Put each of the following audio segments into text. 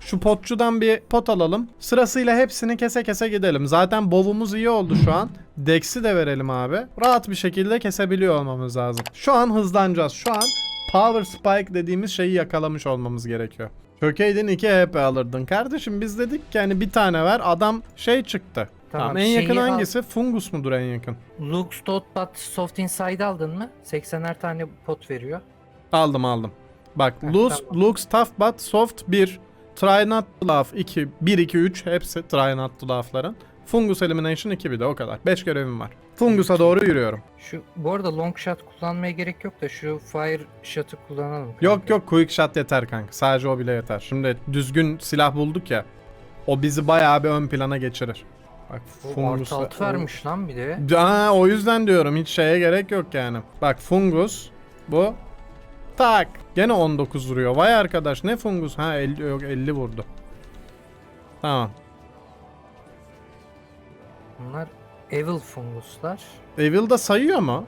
Şu potçudan bir pot alalım. Sırasıyla hepsini kese kese gidelim. Zaten bovumuz iyi oldu şu an. Dex'i de verelim abi. Rahat bir şekilde kesebiliyor olmamız lazım. Şu an hızlanacağız. Şu an Power Spike dediğimiz şeyi yakalamış olmamız gerekiyor. Kökeydin 2 HP alırdın. Kardeşim biz dedik ki hani bir tane ver. Adam şey çıktı. Tamam, en yakın şeyi al. hangisi? Fungus mudur en yakın? Lux Dot But Soft Inside aldın mı? 80'er tane pot veriyor. Aldım aldım. Bak Lux, tamam. Lux Tough But Soft 1. Try Not to Laugh 2. 1 2 3 hepsi Try Not to Laugh'ların. Fungus Elimination 2 bir de o kadar. 5 görevim var. Fungus'a doğru yürüyorum. Şu bu arada long shot kullanmaya gerek yok da şu fire shot'ı kullanalım. Yok kanka. yok quick shot yeter kanka. Sadece o bile yeter. Şimdi düzgün silah bulduk ya. O bizi bayağı bir ön plana geçirir. Bak Fungus. artı altı vermiş lan bir de. Aa, o yüzden diyorum hiç şeye gerek yok yani. Bak Fungus bu. Tak. Gene 19 vuruyor. Vay arkadaş ne Fungus? Ha 50 yok 50 vurdu. Tamam. Bunlar evil funguslar. Evil da sayıyor mu?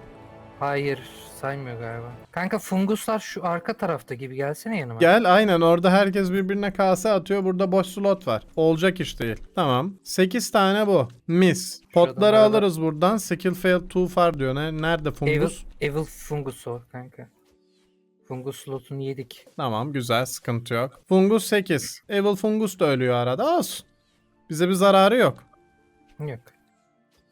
Hayır saymıyor galiba. Kanka funguslar şu arka tarafta gibi gelsene yanıma. Gel aynen orada herkes birbirine kase atıyor. Burada boş slot var. Olacak iş değil. Tamam. 8 tane bu. Mis. Potları arada- alırız buradan. Skill fail too far diyor. Ne, nerede Evil, fungus? evil fungus o kanka. Fungus slotunu yedik. Tamam güzel sıkıntı yok. Fungus 8. Evil fungus da ölüyor arada. Olsun. Bize bir zararı yok. Yok.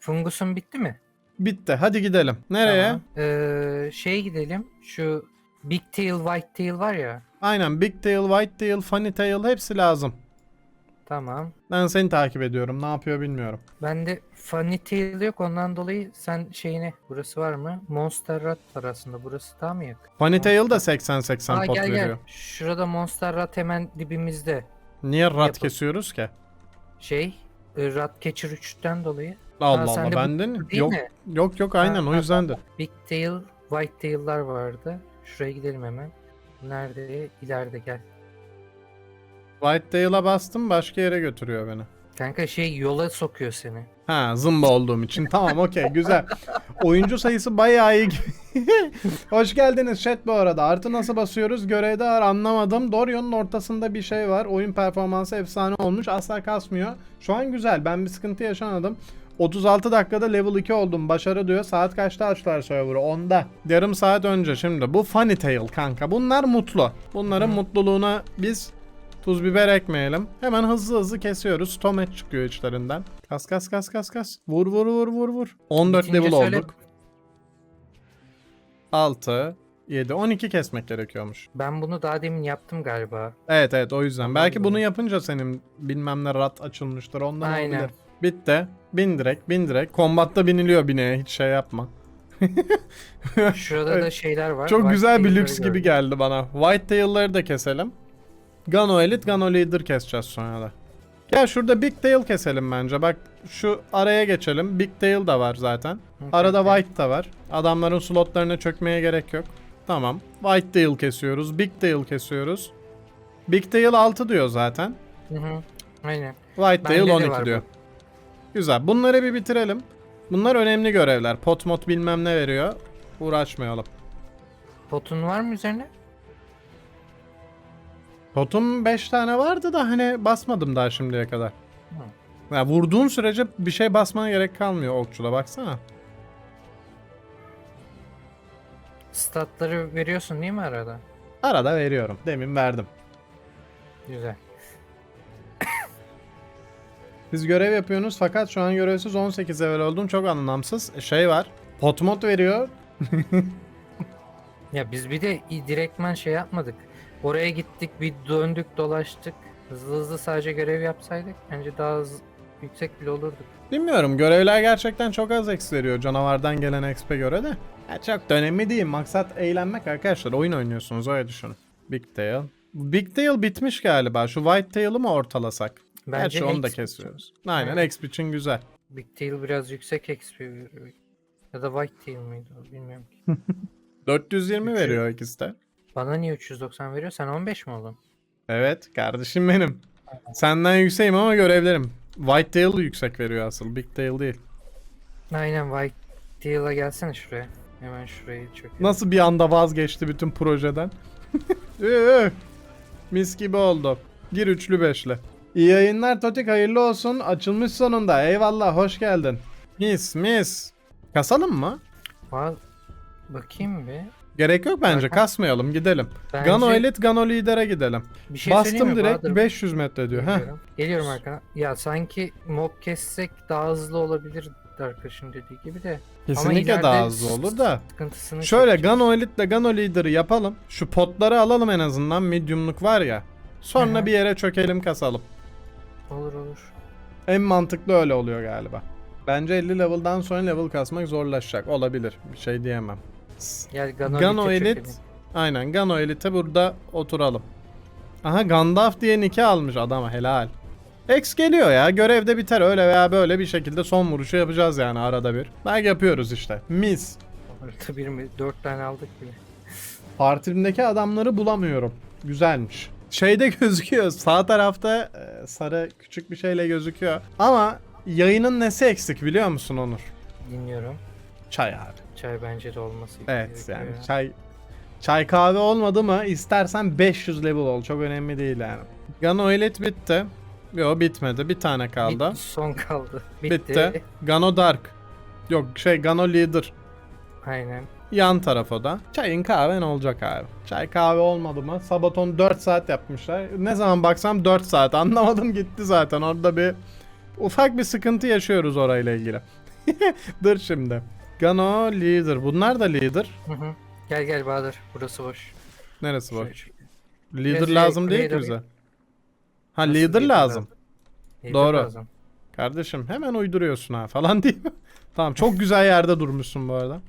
Fungusun bitti mi? Bitti. Hadi gidelim. Nereye? Tamam. Ee, şeye gidelim. Şu Big Tail, White Tail var ya. Aynen. Big tail, white tail, funny tail hepsi lazım. Tamam. Ben seni takip ediyorum. Ne yapıyor bilmiyorum. Bende Funny Tail yok ondan dolayı sen şeyine burası var mı? Monster Rat var aslında burası daha mı yakın? Funny tail da 80-80 Aa pot gel veriyor. gel. Şurada Monster Rat hemen dibimizde. Niye rat Yapalım. kesiyoruz ki? Şey e, Rat Catcher 3'ten dolayı. Allah Allah sende bu benden değil yok mi? yok yok aynen Ha, o ha, yüzdendir. Big Tail, White Tail'lar vardı. Şuraya gidelim hemen. Nerede? İleride gel. White tail'a bastım başka yere götürüyor beni. Kanka şey yola sokuyor seni. Ha zımba olduğum için. Tamam okey güzel. Oyuncu sayısı bayağı iyi. Hoş geldiniz chat bu arada. Artı nasıl basıyoruz? Görevde var anlamadım. Dorion'un ortasında bir şey var. Oyun performansı efsane olmuş. Asla kasmıyor. Şu an güzel. Ben bir sıkıntı yaşamadım. 36 dakikada level 2 oldum. Başarı diyor. Saat kaçta açtılar server'ı? 10'da. Yarım saat önce şimdi. Bu Funny Tail kanka. Bunlar mutlu. Bunların mutluluğuna biz Tuz biber ekmeyelim. Hemen hızlı hızlı kesiyoruz. Tomet çıkıyor içlerinden. Kas kas kas kas kas. Vur vur vur vur vur. 14 Bitince level söyle. olduk. 6 7 12 kesmek gerekiyormuş. Ben bunu daha demin yaptım galiba. Evet evet o yüzden. Belki bunu yapınca senin bilmem ne rat açılmıştır. Ondan Aynen. olabilir. Bitti. Bin direkt bin direkt. Kombatta biniliyor bineğe. Hiç şey yapma. Şurada Evet. da şeyler var. Çok White güzel bir lüks gibi gördüm. geldi bana. White Tail'ları da keselim. Gano Elite, Gano Leader keseceğiz sonra da. Gel şurada Big Tail keselim bence. Bak şu araya geçelim. Big Tail da var zaten. Okey, Arada okey. White da var. Adamların slotlarına çökmeye gerek yok. Tamam. White Tail kesiyoruz. Big Tail kesiyoruz. Big Tail 6 diyor zaten. Hı hı. Aynen. White Tail Bende de 12 var diyor. Güzel. Bunları bir bitirelim. Bunlar önemli görevler. Pot mot bilmem ne veriyor. Uğraşmayalım. Potun var mı üzerine? Potum 5 tane vardı da hani basmadım daha şimdiye kadar. Ya vurduğun sürece bir şey basmana gerek kalmıyor okçula baksana. Statları veriyorsun değil mi arada? Arada veriyorum. Demin verdim. Güzel. Siz görev yapıyorsunuz fakat şu an görevsiz 18 level oldum. Çok anlamsız. Şey var. Pot mod veriyor. Ya biz bir de i- direktman şey yapmadık. Oraya gittik bir döndük dolaştık. Hızlı hızlı sadece görev yapsaydık bence daha hız- yüksek bile olurduk. Bilmiyorum görevler gerçekten çok az X veriyor canavardan gelen XP'e göre de. Ya çok da önemli değil. Maksat eğlenmek arkadaşlar. Oyun oynuyorsunuz öyle düşünün. Big Tail. Big Tail bitmiş galiba. Şu White Tail'ı mı ortalasak? Bence Gerçi onu da kesiyoruz. Aynen. XP için güzel. Big Tail biraz yüksek XP veriyor. Ya da White Tail miydi o bilmiyorum ki. 420 Üçü- veriyor ikisi de. Bana niye 390 veriyor? Sen 15 mi oldun? Evet kardeşim benim. Senden yükseğim ama görevlerim. White Tail yüksek veriyor asıl. Big Tail değil. Aynen White Tail'a gelsene şuraya. Hemen şurayı çökelim. Nasıl bir anda vazgeçti bütün projeden? Mis gibi oldu. Gir üçlü beşli. İyi yayınlar Totik hayırlı olsun. Açılmış sonunda. Eyvallah hoş geldin. Mis mis. Kasalım mı? Val- Bakayım bir. Gerek yok bence. Zaten- Kasmayalım gidelim. Bence- Gano Elite, Gano Lider'e gidelim. Bir şey Bastım mi direkt Bahadır? 500 metre diyor. Heh. Geliyorum. Geliyorum arkana. Ya sanki mob kessek daha hızlı olabilir arkadaşın dediği gibi de. Kesinlikle daha hızlı olur da. Şöyle. Gano Elite ile Gano Leader'ı yapalım. Şu potları alalım en azından. Medium'luk var ya. Sonra Hı hı. bir yere çökelim kasalım. Olur olur. En mantıklı öyle oluyor galiba. Bence 50 level'dan sonra level kasmak zorlaşacak. Olabilir. Bir şey diyemem. Gel Gano, Gano Elite Elite. Aynen Gano Elite burada oturalım. Aha Gandalf diye niki almış adama helal. X geliyor ya görevde biter öyle veya böyle bir şekilde son vuruşu yapacağız yani arada bir. Belki yapıyoruz işte. Mis. Artı bir mi? Dört tane aldık bile. Partimdeki adamları bulamıyorum. Güzelmiş. Şeyde gözüküyor. Sağ tarafta e, sarı küçük bir şeyle gözüküyor. Ama yayının nesi eksik biliyor musun Onur? Dinliyorum. Çay abi. Çay bence de olması Evet yani ya. çay çay kahve olmadı mı istersen 500 level ol. Çok önemli değil yani. Gano Elite bitti. Yo bitmedi. Bir tane kaldı. Bitti, son kaldı. Bitti. Bitti. Gano Dark. Yok şey Gano Leader. Aynen. Yan taraf o da. Çayın kahven olacak abi. Çay kahve olmadı mı? Sabaton 4 saat yapmışlar. Ne zaman baksam 4 saat. Anlamadım gitti zaten. Orada bir ufak bir sıkıntı yaşıyoruz orayla ilgili. Dur şimdi. Gano Leader. Bunlar da Leader. Hı hı. Gel gel Bahadır. Burası boş. Neresi bu? Şöyle. Leader Biraz lazım değil ki bize. Ha Nasıl leader leader lazım. Leader Doğru. lazım. Kardeşim hemen uyduruyorsun ha falan değil mi? tamam çok güzel yerde durmuşsun bu arada.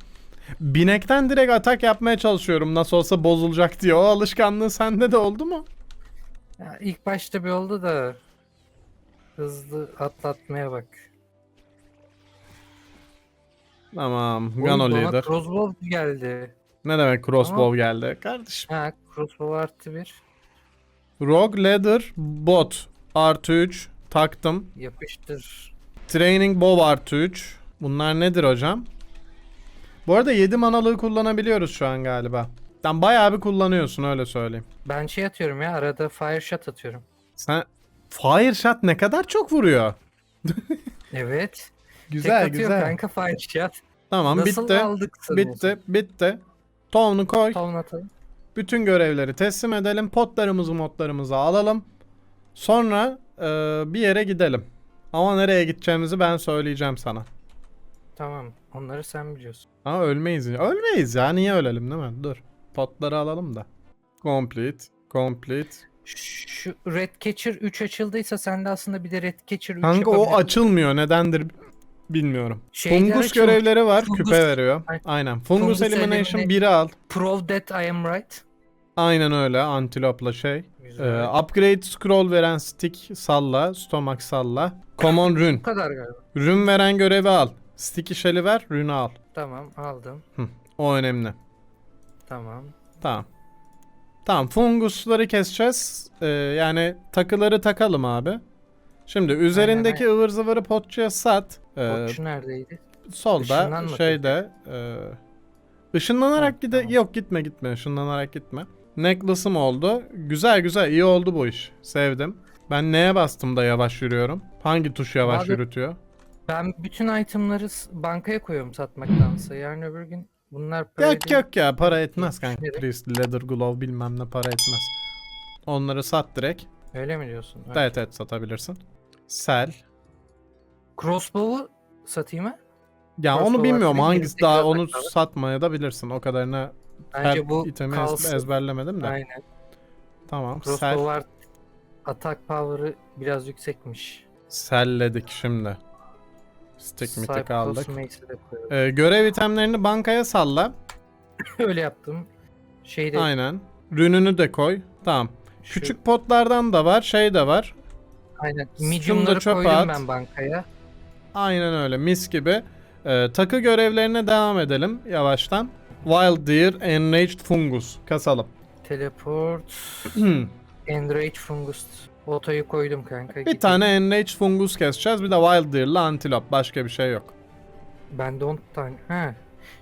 Binekten direkt atak yapmaya çalışıyorum nasıl olsa bozulacak diye. O alışkanlığı sende de oldu mu? Ya ilk başta bir oldu da hızlı atlatmaya bak. Tamam. Oğlum, Gano bana leader. Crossbow geldi. Ne demek crossbow geldi? Kardeşim. Ha crossbow artı bir. Rogue leader bot artı 3 taktım. Yapıştır. Training bow artı 3. Bunlar nedir hocam? Bu arada 7 manalığı kullanabiliyoruz şu an galiba. Sen bayağı bir kullanıyorsun öyle söyleyeyim. Ben şey atıyorum ya arada fire shot atıyorum. Sen Fire shot ne kadar çok vuruyor. Evet. Güzel Tek güzel. kanka fire shot. Tamam Nasıl bitti. aldık? Bitti. Bitti. Tovunu koy. Tamam atalım. Bütün görevleri teslim edelim. Potlarımızı modlarımızı alalım. Sonra e, bir yere gidelim. Ama nereye gideceğimizi ben söyleyeceğim sana. Tamam. Onları sen biliyorsun. Ama ölmeyiz. Ölmeyiz ya. Niye ölelim değil mi? Dur. Potları alalım da. Complete. Complete. Şu Red Catcher 3 açıldıysa sende aslında bir de Red Catcher 3 Kanka o açılmıyor. Nedendir bilmiyorum. Şeyler Fungus açılmış. görevleri var. Fungus- Küpe veriyor. Aynen. Aynen. Fungus, Fungus Elimination elimine- 1'i al. Prove that I am right. Aynen öyle. Antilopla şey. Güzel. Ee, upgrade scroll veren stick salla. Stomach salla. Common rune. Bu kadar galiba. Rune veren görevi al. Sticky shell'i ver. Rune al. Tamam aldım. O önemli. Tamam. Tamam. Tamam. Fungusları keseceğiz. Ee, yani takıları takalım abi. Şimdi üzerindeki ıvır zıvırı potçuya sat. Ee, Okçu neredeydi? solda şeyde e, ışınlanarak Ha, gide tamam. yok gitme gitme ışınlanarak gitme. Necklace'ım oldu. Güzel güzel iyi oldu bu iş. Sevdim. Ben neye bastım da yavaş yürüyorum? Hangi tuş yavaş Abi- yürütüyor? Ben bütün itemları s- bankaya koyuyorum satmaktansa. Yarın öbür gün bunlar para Yok değil. yok ya para etmez kanka. Düşünerek. Priest, Leather Glove bilmem ne para etmez. Onları sat direkt. Öyle mi diyorsun? Evet. Evet evet satabilirsin. Sell. Crossbow'u satayım mı? Ya onu Crossbow bilmiyorum artı bir hangisi daha onu takmalı. satmaya da bilirsin. O kadarına Bence her bu itemi ez- kalsın. ezberlemedim de. Aynen. Tamam. Sell. Crossbow art atak power'ı biraz yüksekmiş. Selledik şimdi. Stick mitik aldık. Ee, görev itemlerini bankaya salla. Öyle yaptım. Şeyde Aynen. Rününü de koy. Tamam. şu- Küçük potlardan da var. Şey de var. aynen medium'ları koydum at. ben bankaya. Aynen öyle. Mis gibi. Ee, takı görevlerine devam edelim yavaştan. Wild Deer, Enraged Fungus. Kasalım. Teleport, Enrage Fungus. Otoyu koydum kanka. bir Gidin. tane Enraged Fungus keseceğiz. Bir de Wild Deer'la Antilop. Başka bir şey yok. Bende 10 tane. Ha.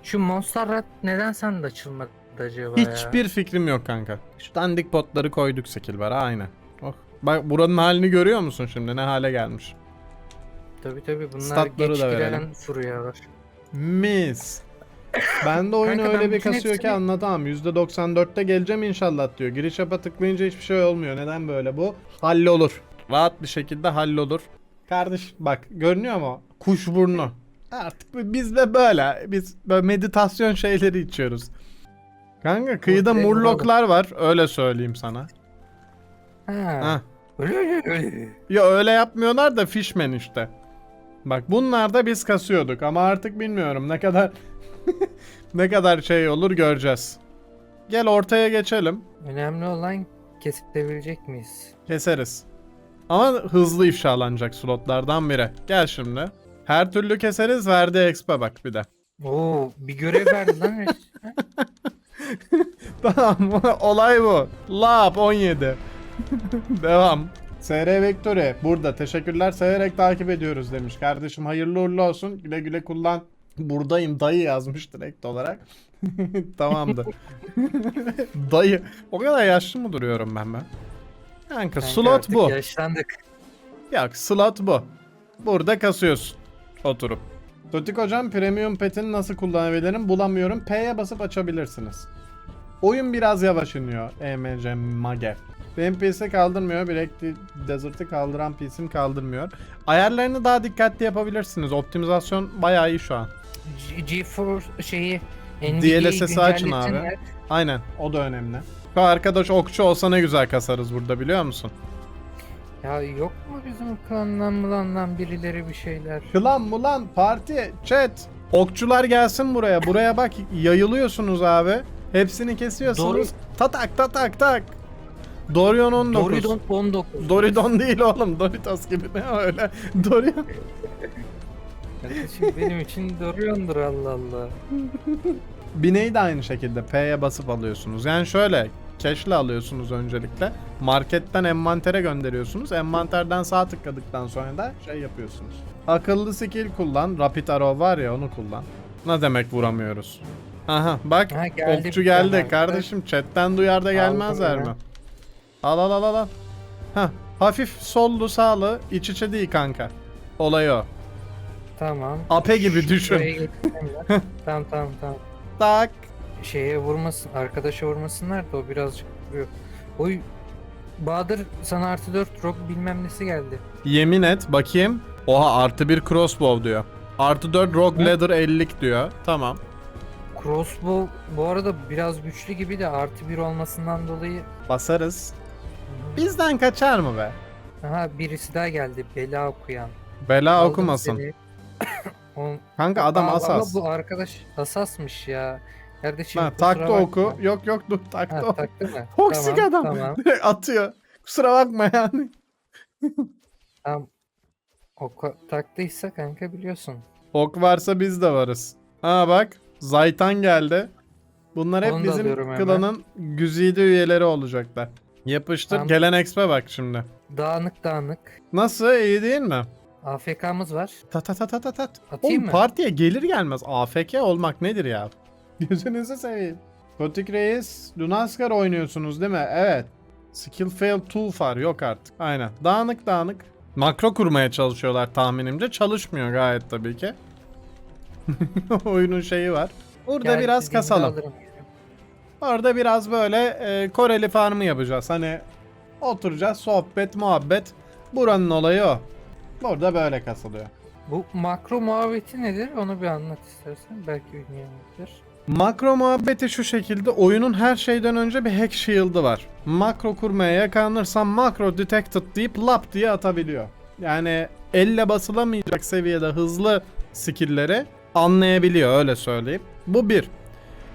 Şu Monsterrat neden sende açılmadı acaba ya? Hiçbir fikrim yok kanka. Şu dandik potları koyduk sekilbara aynen. Oh. Bak buranın halini görüyor musun şimdi ne hale gelmiş. Tabii tabii bunlar Statları geç da giren verelim. Mis. Ben de oyunu Kanka ben öyle bir bütün kasıyor ki hepsini- anlatamam. %94'te geleceğim inşallah diyor. Giriş yapa tıklayınca hiçbir şey olmuyor. Neden böyle bu? Hallolur. Rahat bir şekilde hallolur. Kardeş bak görünüyor mu? Kuş burnu. Artık biz de böyle. Biz böyle meditasyon şeyleri içiyoruz. Kanka kıyıda Ortaya murloklar var. Öyle söyleyeyim sana. Ha. Ya öyle yapmıyorlar da fishman işte. Bak bunlar da biz kasıyorduk ama artık bilmiyorum ne kadar ne kadar şey olur göreceğiz. Gel ortaya geçelim. Önemli olan kesebilecek miyiz? Keseriz. Ama hızlı ifşalanacak slotlardan biri. Gel şimdi. Her türlü keseriz verdi expa bak bir de. Oo bir görev verdi lan. Tamam olay bu. Lab 17. Devam. SR Vektör'e burada teşekkürler severek takip ediyoruz demiş. Kardeşim hayırlı uğurlu olsun. Güle güle kullan. Buradayım dayı yazmış direkt olarak. Tamamdır. dayı. O kadar yaşlı mı duruyorum ben ben? Kanka, Kanka slot artık bu. Yaşlandık. Yok slot bu. Burada kasıyorsun. Oturup. Totik hocam premium petini nasıl kullanabilirim bulamıyorum. P'ye basıp açabilirsiniz. Oyun biraz yavaş iniyor. EMC Mage. Benim PC kaldırmıyor. Bilekli Desert'ı kaldıran PC'm kaldırmıyor. Ayarlarını daha dikkatli yapabilirsiniz. Optimizasyon bayağı iyi şu an. GeForce şeyi DLSS'i açın abi. Aynen. O da önemli. Arkadaş okçu olsa ne güzel kasarız burada biliyor musun? Ya yok mu bizim klandan mılandan birileri bir şeyler? Klan mı lan? Parti, chat. Okçular gelsin buraya. Buraya bak yayılıyorsunuz abi. Hepsini kesiyorsunuz. Tatak tatak tak. Dorion 19. Doridon 19. Doridon değil oğlum. Doritos gibi ne öyle. Dorion. Kardeşim benim için Dorion'dur Allah Allah. Bineği de aynı şekilde P'ye basıp alıyorsunuz. Yani şöyle cash'le alıyorsunuz öncelikle. Marketten envantere gönderiyorsunuz. Envanterden sağ tıkladıktan sonra da şey yapıyorsunuz. Akıllı skill kullan. Rapid arrow var ya onu kullan. Ne demek vuramıyoruz? Aha bak Ha, geldi okçu geldi tane. kardeşim. Chatten duyar da gelmezler mi? Al al al al al. Hah hafif sollu sağlı iç içe değil kanka. Olay o. Tamam. Ape gibi Şuraya düşün. getireyim tamam tamam tamam. Tak. Şeye vurmasın, arkadaşa vurmasınlar da o birazcık vuruyor. Oy Bahadır sana artı 4 rock bilmem nesi geldi. Yemin et bakayım. Oha artı bir crossbow diyor. Artı 4 rogue leather 50'lik diyor. Tamam. Crossbow bu arada biraz güçlü gibi de artı 1 olmasından dolayı Basarız. Bizden kaçar mı be? Aha birisi daha geldi bela okuyan. Bela Aldım okumasın. seni. O- Kanka adam Aa, ama asas. bu arkadaş asasmış ya. Kardeşim Ha, kusura taktı bakma. oku. Yok yok dur taktı Ha, oku. taktı mı? Toksik Tamam, adam. Tamam. Direkt atıyor. Kusura bakma yani. tamam. Oku taktıysa kanka biliyorsun. Ok varsa biz de varız. Ha bak. Zaytan geldi. Bunlar hep Onu da bizim hemen. klanın güzide üyeleri olacaklar. Yapıştır. Tamam. Gelen expe bak şimdi. Dağınık dağınık. Nasıl? iyi değil mi? AFK'mız var. Ta ta ta ta ta ta. Atayım Oğlum mı? partiye gelir gelmez AFK olmak nedir ya? Gözünüzü seveyim. Gotik Reis, Lunaskar oynuyorsunuz değil mi? Evet. Skill fail too far yok artık. Aynen. Dağınık dağınık. Makro kurmaya çalışıyorlar tahminimce. Çalışmıyor gayet tabii ki. Oyunun şeyi var. Burada Gel, biraz kasalım. alırım. Orada biraz böyle e, Koreli farmı yapacağız. Hani oturacağız sohbet muhabbet. Buranın olayı o. Burada böyle kasılıyor. Bu makro muhabbeti nedir? Onu bir anlat istersen. Belki bilmeyenler. Makro muhabbeti şu şekilde oyunun her şeyden önce bir hack shield'ı var. Makro kurmaya yakalanırsan makro detected deyip lap diye atabiliyor. Yani elle basılamayacak seviyede hızlı skill'leri anlayabiliyor öyle söyleyeyim. Bu bir.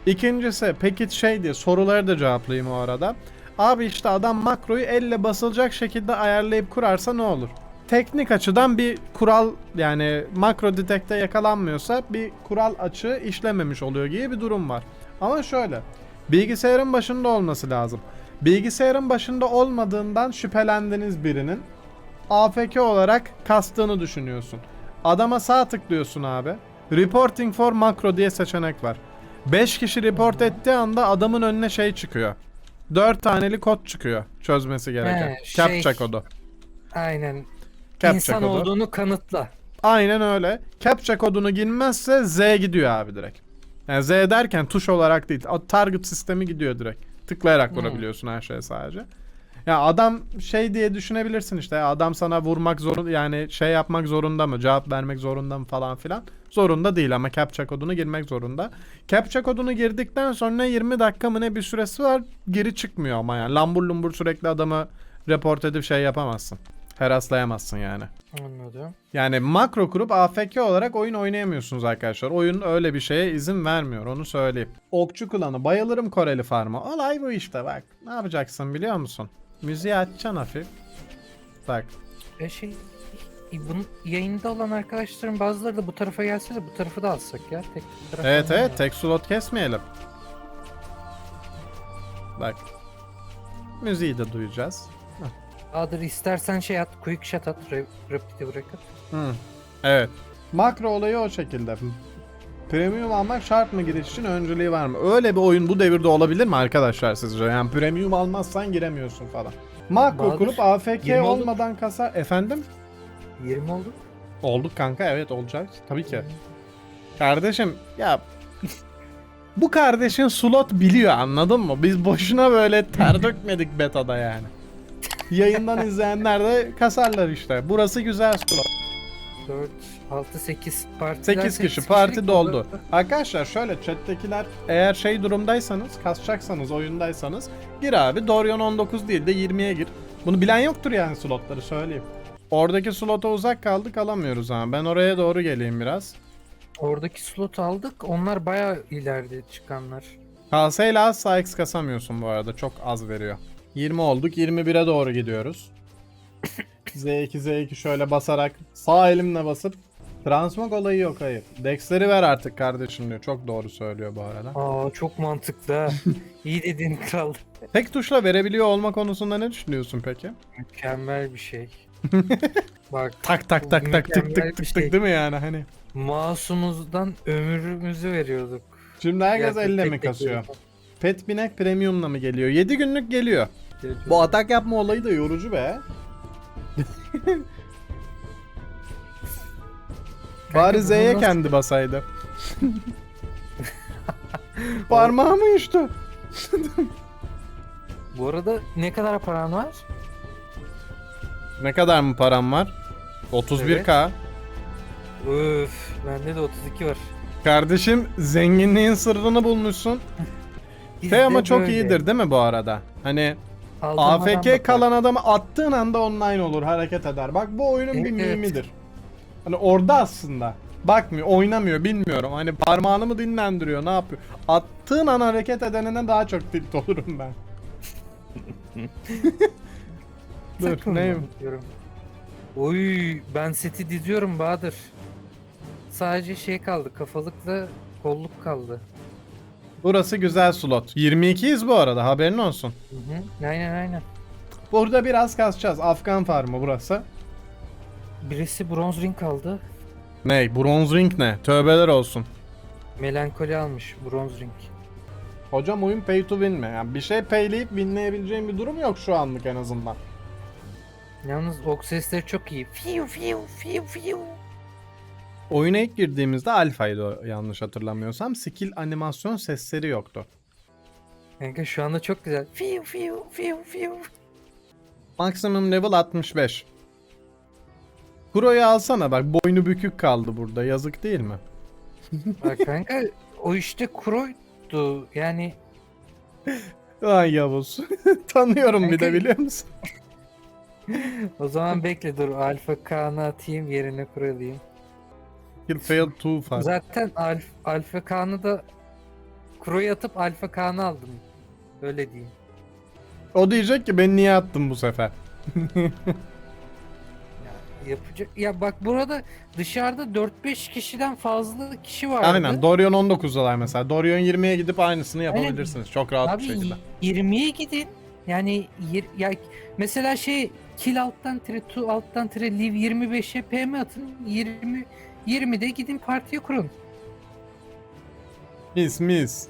İkincisi peki şey diye soruları da cevaplayayım o arada. Abi işte adam makroyu elle basılacak şekilde ayarlayıp kurarsa ne olur? Teknik açıdan bir kural yani makro detekte yakalanmıyorsa bir kural açığı işlememiş oluyor gibi bir durum var. Ama şöyle bilgisayarın başında olması lazım. Bilgisayarın başında olmadığından şüphelendiğiniz birinin AFK olarak kastığını düşünüyorsun. Adama sağ tıklıyorsun abi. Reporting for macro diye seçenek var. 5 kişi report ettiği anda adamın önüne şey çıkıyor. 4 taneli kod çıkıyor çözmesi gereken. He, şey- Captcha kodu. Aynen. Captcha İnsan kodu. olduğunu kanıtla. Aynen öyle. Captcha kodunu girmezse Z gidiyor abi direkt. Yani Z derken tuş olarak değil. o Target sistemi gidiyor direkt. Tıklayarak Hmm. vurabiliyorsun her şeye sadece. Ya adam şey diye düşünebilirsin işte. Adam sana vurmak zorunda yani şey yapmak zorunda mı? Cevap vermek zorunda mı falan filan. Zorunda değil ama captcha kodunu girmek zorunda. Captcha kodunu girdikten sonra 20 dakika mı ne bir süresi var. Geri çıkmıyor ama yani. Lambur lumbur sürekli adamı report edip şey yapamazsın. Heraslayamazsın yani. Anladım. Yani makro kurup AFK olarak oyun oynayamıyorsunuz arkadaşlar. Oyun öyle bir şeye izin vermiyor onu söyleyeyim. Okçu klanı bayılırım Koreli farma. Olay bu işte bak. Ne yapacaksın biliyor musun? Müziği açacaksın hafif. Bak. E şey e, bunun yayında olan arkadaşlarım bazıları da bu tarafa gelse de bu tarafı da alsak ya. Tek Evet evet tek slot kesmeyelim. Bak. Müziği de duyacağız. Bahadır istersen şey at, quick shot at, re- rapid'i bırakıp. Hı. Evet. Makro olayı o şekilde. Premium almak şart mı giriş için önceliği var mı? Öyle bir oyun bu devirde olabilir mi arkadaşlar sizce? Yani premium almazsan giremiyorsun falan. Makro Bahadır, kurup AFK 20 olduk. olmadan kasar... Efendim? 20 oldu. Olduk kanka evet olacak. Tabii ki. Kardeşim ya... bu kardeşin slot biliyor anladın mı? Biz boşuna böyle ter dökmedik betada yani. Yayından izleyenler de kasarlar işte. Burası güzel slot. 4, 6, 8 parti. 8 kişi parti doldu. Arkadaşlar şöyle chat'tekiler eğer şey durumdaysanız kasacaksanız oyundaysanız gir abi Dorian 19 değil de 20'ye gir. Bunu bilen yoktur yani slotları söyleyeyim. Oradaki slota uzak kaldık alamıyoruz ama ben oraya doğru geleyim biraz. Oradaki slot aldık. Onlar bayağı ileride çıkanlar. İle asla X kasamıyorsun bu arada çok az veriyor. 20 olduk 21'e doğru gidiyoruz. Z2 Z2 şöyle basarak sağ elimle basıp Transmog olayı yok hayır. Dex'leri ver artık kardeşim diyor. Çok doğru söylüyor bu arada. Aa çok mantıklı ha. İyi dedin kral. Tek tuşla verebiliyor olma konusunda ne düşünüyorsun peki? Mükemmel bir şey. Bak Tak tak tak tak tık tık tık şey. tık değil mi yani hani? mouse'umuzdan ömrümüzü veriyorduk. Şimdi herkes Gerçek elle tek mi tek kasıyor? yapalım. Pet binek premiumla mı geliyor? 7 günlük geliyor. Bu atak yapma olayı da yorucu be. Bari Z'ye kendi basaydı. Parmağımı uyuştu. Bu arada ne kadar paran var? Ne kadar mı param var? 31k. Öf, bende de 32 var. Kardeşim zenginliğin sırrını bulmuşsun. Şey ama Bizde çok böyle. iyidir değil mi bu arada? Hani Aldırmadan AFK bakar. kalan adamı attığın anda online olur, hareket eder. Bak bu oyunun bir Evet, mimidir. Hani orada aslında. Bakmıyor, oynamıyor, bilmiyorum. Hani parmağını mı dinlendiriyor, ne yapıyor? Attığın an hareket edenine daha çok tilt olurum ben. Dur, Sakın ne? unutuyorum. Oy, ben seti diziyorum Bahadır. Sadece şey kaldı, kafalıkla kolluk kaldı. Burası güzel slot. 22'yiz bu arada, haberin olsun. Hı hı. Aynen aynen. Burada biraz kasacağız. Afgan farmı burası. Birisi bronz ring aldı. Ney? Bronze ring ne? Tövbeler olsun. Melankoli almış bronz ring. Hocam oyun pay to win mi? Yani bir şey payleyip winleyebileceğim bir durum yok şu anlık en azından. Yalnız ok sesleri çok iyi. Fiu fiu fiu fiu. Oyuna ilk girdiğimizde alfaydı yanlış hatırlamıyorsam. Skill animasyon sesleri yoktu. Kanka şu anda çok güzel. Fiu fiu fiu fiu. Maksimum level 65. Kuro'yu alsana bak boynu bükük kaldı burada yazık değil mi? Bak kanka o işte Kuro'ydu. Yani Ay Yavuz. Tanıyorum bir de Kanka- biliyor musun? o zaman bekle dur Alfa Kaan'ı atayım yerine Kuro alayım. Skill failed too far. Zaten Alf, Alfa Kaan'ı da Kuro'yu atıp Alfa Kaan'ı aldım. Öyle diyeyim. O diyecek ki ben niye attım bu sefer? Ya, yapacak. Ya bak burada dışarıda 4-5 kişiden fazla kişi vardı. Aynen Dorian 19'dalar mesela. Dorian 20'ye gidip aynısını yapabilirsiniz. Çok rahat Abi bir şekilde. 20'ye gidin. Yani ya mesela şey kill alttan tire tu alttan tire live 25'e PM atın 20 20'de gidin partiye kurun. Mis mis.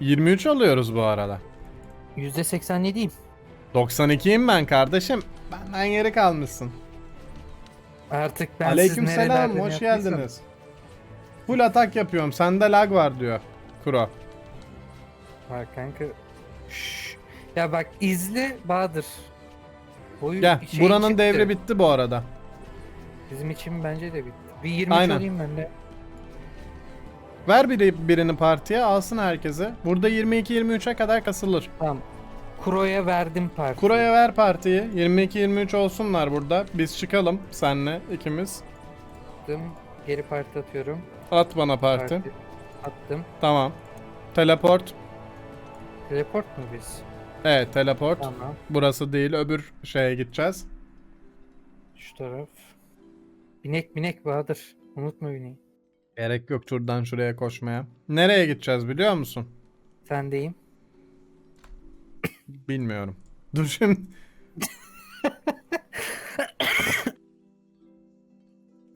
23 alıyoruz bu arada. %87'yim. 92'yim ben kardeşim. Benden geri kalmışsın. Artık ben siz Aleykümselam nerelerden hoş yaptıysam- geldiniz. Full atak yapıyorum. Sende lag var diyor. Kuro. Bak kanka. Şşş. Ya bak izle Bahadır. Boyu Gel. şey Buranın çıktı. devri bitti bu arada. Bizim için bence de bitti. Bir 20 Aynen. alayım ben de. Ver biri, birini partiye alsın herkese. Burada 22-23'e kadar kasılır. Tamam. Kuro'ya verdim parti. Kuraya ver partiyi. 22-23 olsunlar burada. Biz çıkalım senle ikimiz. attım. Geri parti atıyorum. At bana parti. Attım. Tamam. Teleport. Teleport mu biz? Evet teleport. Tamam. Burası değil öbür şeye gideceğiz. Şu taraf. Binek binek Bahadır. Unutma bineği. Gerek yok şuradan şuraya koşmaya. Nereye gideceğiz biliyor musun? Sendeyim. Bilmiyorum. Dur şimdi.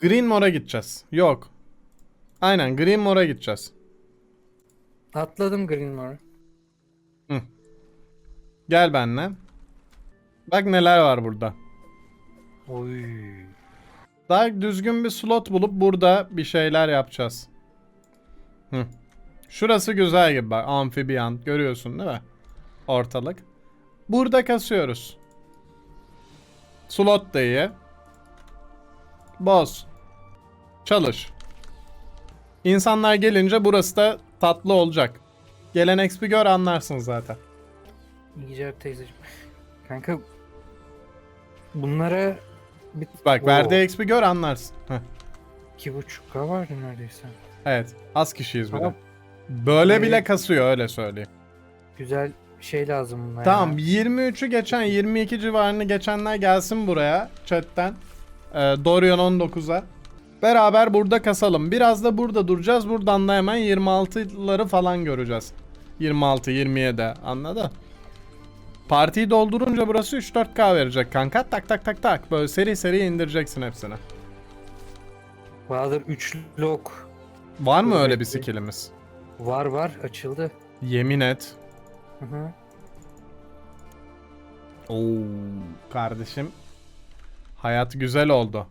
Green More'a gideceğiz. Yok. Aynen Green More'a gideceğiz. Atladım Greenmore'a. Gel benimle. Bak neler var burada. Oy. Daha düzgün bir slot bulup burada bir şeyler yapacağız. Hı. Şurası güzel gibi bak. Amfibiyan. Görüyorsun değil mi? Ortalık. Burada kasıyoruz. Slot da iyi. Boz. Çalış. İnsanlar gelince burası da tatlı olacak. Gelen XP gör anlarsın zaten. İyice teyzeciğim. Kanka bunlara bir Bak Oo. verdiği XP gör anlarsın. Heh. iki buçuk K vardı neredeyse. Evet. Az kişiyiz bir de. Tamam. Böyle Ee, bile kasıyor öyle söyleyeyim. Güzel şey lazım bunlara. Tamam 23'ü geçen 22 civarını geçenler gelsin buraya chatten. Ee, Dorian 19'a. Beraber burada kasalım. Biraz da burada duracağız. Buradan da hemen 26'ları falan göreceğiz. 26, 27 anladın? Partiyi doldurunca burası 3-4K verecek kanka. Tak tak tak tak. Böyle seri seri indireceksin hepsini. Bahadır üçlü ok. Var mı öyle bir skillimiz? Var var açıldı. Yemin et. Hı hı. Oo kardeşim. Hayat güzel oldu.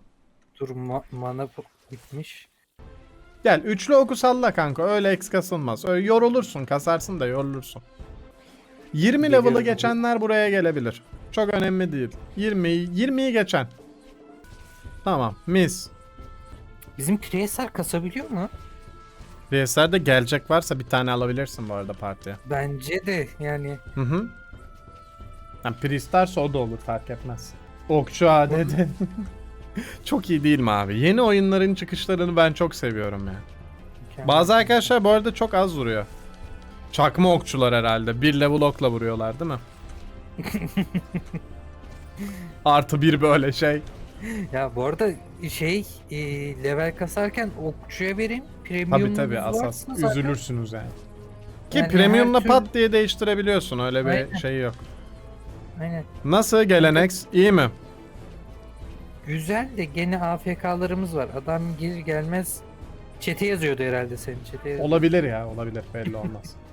Dur ma- mana bitmiş. Gel üçlü oku salla kanka. Öyle eks kasılmaz. Öyle yorulursun. Kasarsın da yorulursun. 20 Geliyorum. level'ı geçenler buraya gelebilir. Çok önemli değil. 20 20'yi geçen. Tamam. Mis. Bizim Priester kasabiliyor mu? VS'lerde gelecek varsa bir tane alabilirsin bu arada partiye. Bence de yani Hı hı. Yani Priest'lerse o da olur fark etmez. Okçu ADD. çok iyi değil mi abi? Yeni oyunların çıkışlarını ben çok seviyorum ya. mükemmel. Bazı arkadaşlar bu arada çok az vuruyor. Çakma okçular herhalde. Bir level okla vuruyorlar değil mi? Artı bir böyle şey. Ya bu arada şey e, level kasarken okçuya vereyim. Premium Tabi tabi asas. Üzülürsünüz yani. Ki Yani premiumla türlü- pat diye değiştirebiliyorsun. Öyle bir Aynen. şey yok. Aynen. Nasıl gelenex? İyi mi? Güzel de gene AFK'larımız var. Adam gelir gelmez çete yazıyordu herhalde senin çete. Olabilir ya olabilir belli olmaz.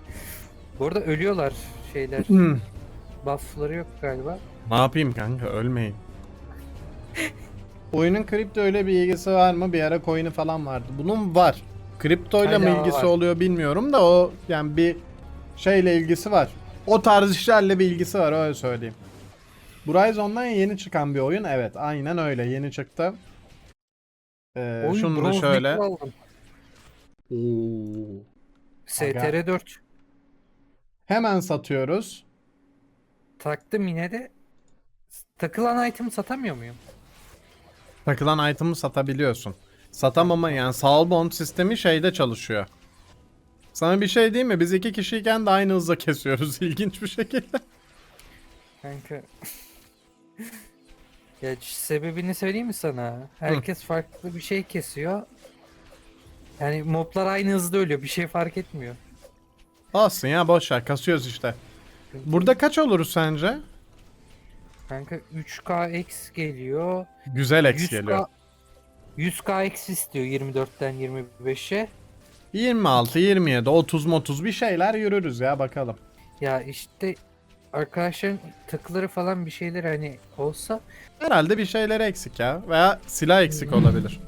Bu arada ölüyorlar şeyler. Hmm. Buff'ları yok galiba. ne yapayım kanka ölmeyin. Oyunun kripto öyle bir ilgisi var mı? Bir ara coin'i falan vardı. Bunun var. Kriptoyla mı Hala ilgisi var. oluyor bilmiyorum da o yani bir şeyle ilgisi var. O tarz işlerle bir ilgisi var öyle söyleyeyim. Bu Rise Online yeni çıkan bir oyun. Evet aynen öyle yeni çıktı. Ee, Oy, şunu da bronz şöyle. metal aldım. Oo. STR4 Hemen satıyoruz. taktım yine de takılan item satamıyor muyum? Takılan item'ı satabiliyorsun. Satamama yani Salbond sistemi şeyde çalışıyor. Sana bir şey diyeyim mi? Biz iki kişiyken de aynı hızla kesiyoruz ilginç bir şekilde. Kanka. ya sebebini söyleyeyim mi sana? Herkes farklı bir şey kesiyor. Yani moblar aynı hızda ölüyor. Bir şey fark etmiyor. Olsun ya boş ver kasıyoruz işte. Burada kaç oluruz sence? Kanka 3K X geliyor. Güzel X 100K geliyor. 100k eksi istiyor 24'ten 25'e. 26, 27, 30 30 bir şeyler yürürüz ya bakalım. Ya işte arkadaşların tıkları falan bir şeyler hani olsa Herhalde bir şeyler eksik ya. Veya silah eksik olabilir.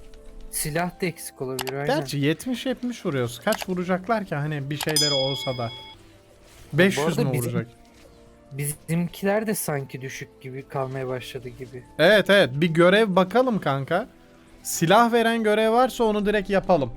Silah da eksik olabilir aynen. Gerçi 70-70 vuruyoruz. Kaç vuracaklar ki hani bir şeyleri olsa da. 500 arada mü bizim- vuracak? Bizimkiler de sanki düşük gibi kalmaya başladı gibi. Evet evet bir görev bakalım kanka. Silah veren görev varsa onu direkt yapalım.